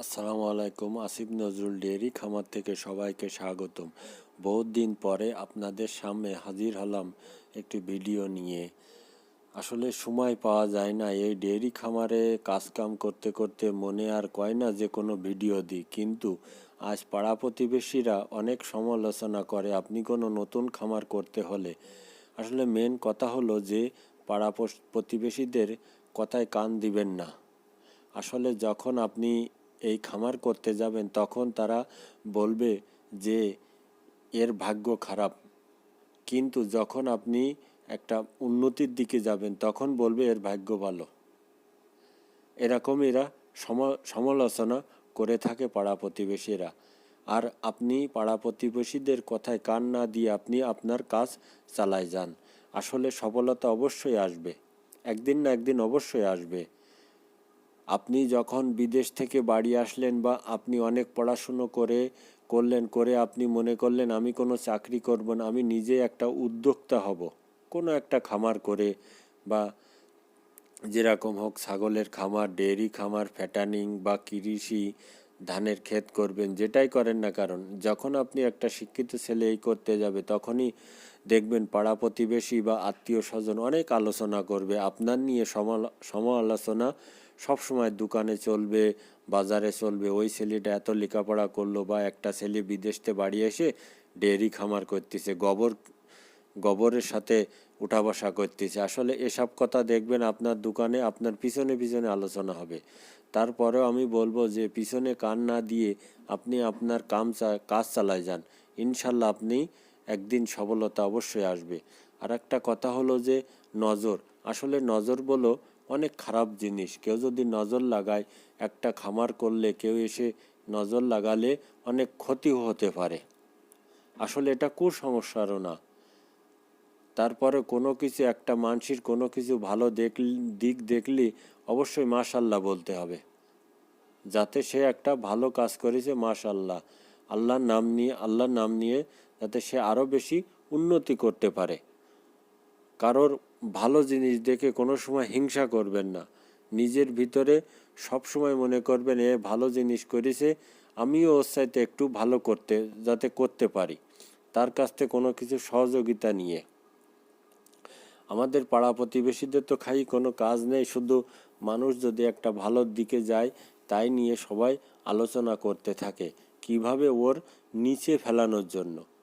আসসালামু আলাইকুম, আসিফ নজরুল ডেয়ারি খামার থেকে সবাইকে স্বাগতম। বহুত দিন পরে আপনাদের সামনে হাজির হলাম একটি ভিডিও নিয়ে। আসলে সময় পাওয়া যায় না, এই ডেয়ারি খামারে কাজকাম করতে করতে মনে আর কয় না যে কোনো ভিডিও দিই। কিন্তু আজ পাড়া প্রতিবেশীরা অনেক সমালোচনা করে, আপনি কোনো নতুন খামার করতে হলে। আসলে মেন কথা হলো যে, পাড়া প্রতিবেশীদের কথায় কান দিবেন না। আসলে যখন আপনি এই খামার করতে যাবেন, তখন তারা বলবে যে, এর ভাগ্য খারাপ। কিন্তু যখন আপনি একটা উন্নতির দিকে যাবেন, তখন বলবে, এর ভাগ্য ভালো। এরকম এরা সম- সমালোচনা করে থাকে পাড়া প্রতিবেশীরা। আর আপনি পাড়া প্রতিবেশীদের কথায় কান না দিয়ে আপনি আপনার কাজ চালায় যান। আসলে সফলতা অবশ্যই আসবে। একদিন না একদিন অবশ্যই আসবে। আপনি যখন বিদেশ থেকে বাড়ি আসলেন বা আপনি অনেক পড়াশুনো করে করলেন, করে আপনি মনে করলেন, আমি কোনো চাকরি করব না, আমি নিজে একটা উদ্যোক্তা হব। কোনো একটা খামার করে বা যেরকম হোক, ছাগলের খামার, ডেয়ারি খামার, ফ্যাটানিং বা কৃষি ধানের ক্ষেত করবেন, যেটাই করেন না কারণ, যখন আপনি একটা শিক্ষিত ছেলে এই করতে যাবে, তখনই দেখবেন পাড়া প্রতিবেশী বা আত্মীয় স্বজন অনেক আলোচনা করবে, আপনার নিয়ে সমালো- সমালোচনা সবসময় দোকানে চলবে, বাজারে চলবে। ওই ছেলেটা এত লেখাপড়া করল বা একটা ছেলে বিদেশতে বাড়ি এসে ডেয়ারি খামার করতেছে, গোবর, গোবরের সাথে উঠা বসা করতেছে। আসলে এসব কথা দেখবেন আপনার দোকানে, আপনার পিছনে পিছনে আলোচনা হবে। তারপরেও আমি বলব যে, পিছনে কান না দিয়ে আপনি আপনার কাম কাজ চালায় যান। ইনশাল্লাহ আপনি একদিন সফলতা অবশ্যই আসবে। আর একটা কথা হলো যে, নজর। আসলে নজর বলো অনেক খারাপ জিনিস। কেউ যদি নজর লাগায়, একটা খামার করলে কেউ এসে নজর লাগালে অনেক ক্ষতি হতে পারে। আসলে এটা কুসংস্কারও না। তারপরে কোনো কিছু, একটা মানুষের কোনো কিছু ভালো দেখ, দিক দেখলে অবশ্যই মাশাল্লাহ বলতে হবে। যাতে সে একটা ভালো কাজ করেছে, মাশাল্লাহ। আল্লাহর নাম নিয়ে, আল্লাহর নাম নিয়ে যাতে সে আরও বেশি উন্নতি করতে পারে। কারোর ভালো জিনিস দেখে কোনো সময় হিংসা করবেন না। নিজের ভিতরে সব সময় মনে করবেন, এ ভালো জিনিস করেছে, আমিও ওর সাথে একটু ভালো করতে, যাতে করতে পারি। তার কাছ থেকে কোনো কিছু সহযোগিতা নিয়ে। আমাদের পাড়া প্রতিবেশীদের তো খাই কোনো কাজ নেই, শুধু মানুষ যদি একটা ভালোর দিকে যায়, তাই নিয়ে সবাই আলোচনা করতে থাকে, কীভাবে ওর নিচে ফেলানোর জন্য।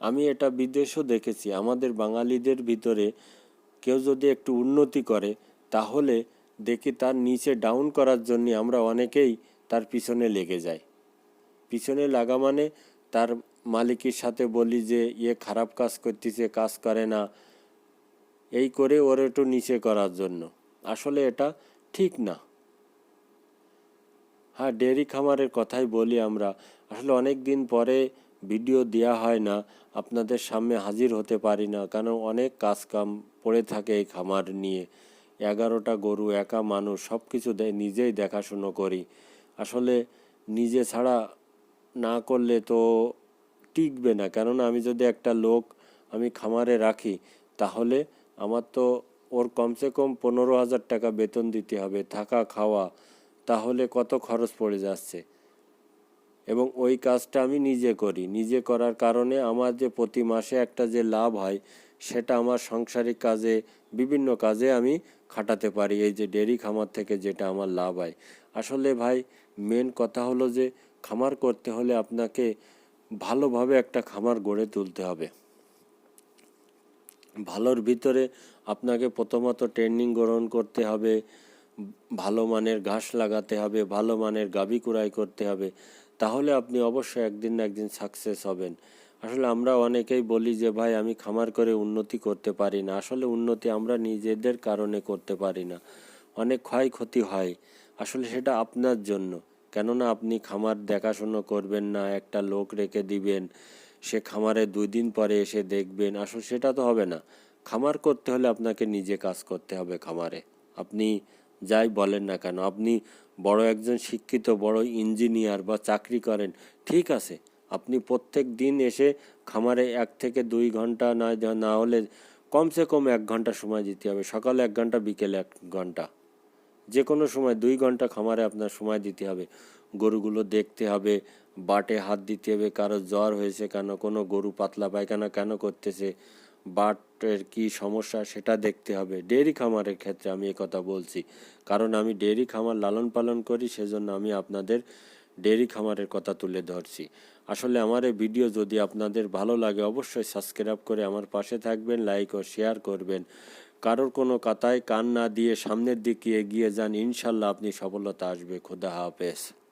আমি এটা বিদেশেও দেখেছি। আমাদের বাঙালিদের ভিতরে কেউ যদি একটু উন্নতি করে, তাহলে দেখি তার নিচে ডাউন করার জন্য আমরা অনেকেই তার পিছনে লেগে যাই। পিছনে লাগা মানে তার মালিকের সাথে বলি যে ইয়ে খারাপ কাজ করতেছে, কাজ করে না। এই করে ওর একটু নিচে করার জন্য। আসলে এটা ঠিক না। হ্যাঁ ডেয়ারি খামারের কথাই বলি আমরা। আসলে অনেক দিন পরে ভিডিও দেওয়া হয় না, আপনাদের সামনে হাজির হতে পারি না, কারণ অনেক কাজ কাম পড়ে থাকে এই খামার নিয়ে। এগারোটা গরু, একা মানুষ সব কিছু নিজেই দেখাশুনো করি। আসলে নিজে ছাড়া না করলে তো টিকবে না, কেননা আমি যদি একটা লোক আমি খামারে রাখি, তাহলে আমার তো ওর কমসে কম পনেরো হাজার টাকা বেতন দিতে হবে, থাকা, খাওয়া, তাহলে কত খরচ পড়ে যাচ্ছে? এবং ওই কাজটা আমি নিজে করি। নিজে করার কারণে আমার যে প্রতি মাসে একটা যে লাভ হয়, সেটা আমার সাংসারিক কাজে, বিভিন্ন কাজে আমি খাটাতে পারি। এই যে ডেরি খামার থেকে যেটা আমার লাভ হয়। আসলে ভাই মেন কথা হলো যে খামার করতে হলে আপনাকে ভালোভাবে একটা খামার গড়ে তুলতে হবে। ভালোর ভিতরে আপনাকে প্রথমত ট্রেনিং গ্রহণ করতে হবে। ভালো মানের ঘাস লাগাতে হবে, ভালো মানের গাভী কুড়াই করতে হবে। তাহলে আপনি অবশ্যই একদিন না একদিন সাকসেস হবেন। আসলে আমরা অনেকেই বলি যে, ভাই, আমি খামার করে উন্নতি করতে পারি না। আসলে উন্নতি আমরা নিজেদের কারণে করতে পারি না। অনেক ক্ষয়ক্ষতি হয়। আসলে সেটা আপনার জন্য। কেননা আপনি খামার দেখাশুনো করবেন না, একটা লোক রেখে দিবেন, সে খামারে দুই দিন পরে এসে দেখবেন। আসলে সেটা তো হবে না। খামার করতে হলে আপনাকে নিজে কাজ করতে হবে খামারে। আপনি যাই বলেন না কেন, আপনি বড় একজন শিক্ষিত, বড় ইঞ্জিনিয়ার বা চাকরি করেন, ঠিক আছে। আপনি প্রত্যেক দিন এসে খামারে এক থেকে দুই ঘণ্টা না না হলে কমসে কম এক ঘণ্টা সময় দিতে হবে। সকালে এক ঘণ্টা, বিকেলে এক ঘণ্টা। যে কোনো সময় দুই ঘণ্টা খামারে আপনার সময় দিতে হবে। গরুগুলো দেখতে হবে, বাটে হাত দিতে হবে, কারও জ্বর হয়েছে কেন, কোনো গরু পাতলা পায়খানা কেন করতেছে বাটের কি সমস্যা সেটা দেখতে হবে। ডেয়ারি খামারের ক্ষেত্রে আমি কথা বলছি। কারণ আমি ডেয়ারি খামার লালন পালন করি, সেজন্য আমি আপনাদের ডেয়ারি খামারের কথা তুলে ধরছি। আসলে আমার এই ভিডিও যদি আপনাদের ভালো লাগে, অবশ্যই সাবস্ক্রাইব করে আমার পাশে থাকবেন, লাইক ও শেয়ার করবেন। কারোর কোনো কথায় কান না দিয়ে সামনের দিকে এগিয়ে যান, ইনশাল্লাহ আপনি সফলতা আসবে। খোদা হাফেজ।